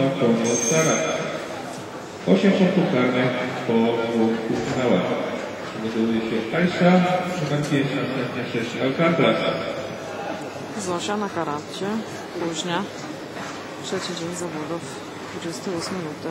na pomoc Sara. Osiem punktów karnych po dwóch półfinałach. Przygotowuje się Aisha, Szymankiewicz, następnie sześć Alcatraz. Zosia na karacie, późnia. Trzeci dzień zawodów, 28 luty.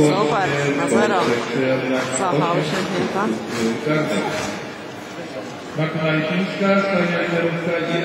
łącznie na zero. uśmiechnięta. punktów karnych. Magna Lipińska, Stania Jarówka i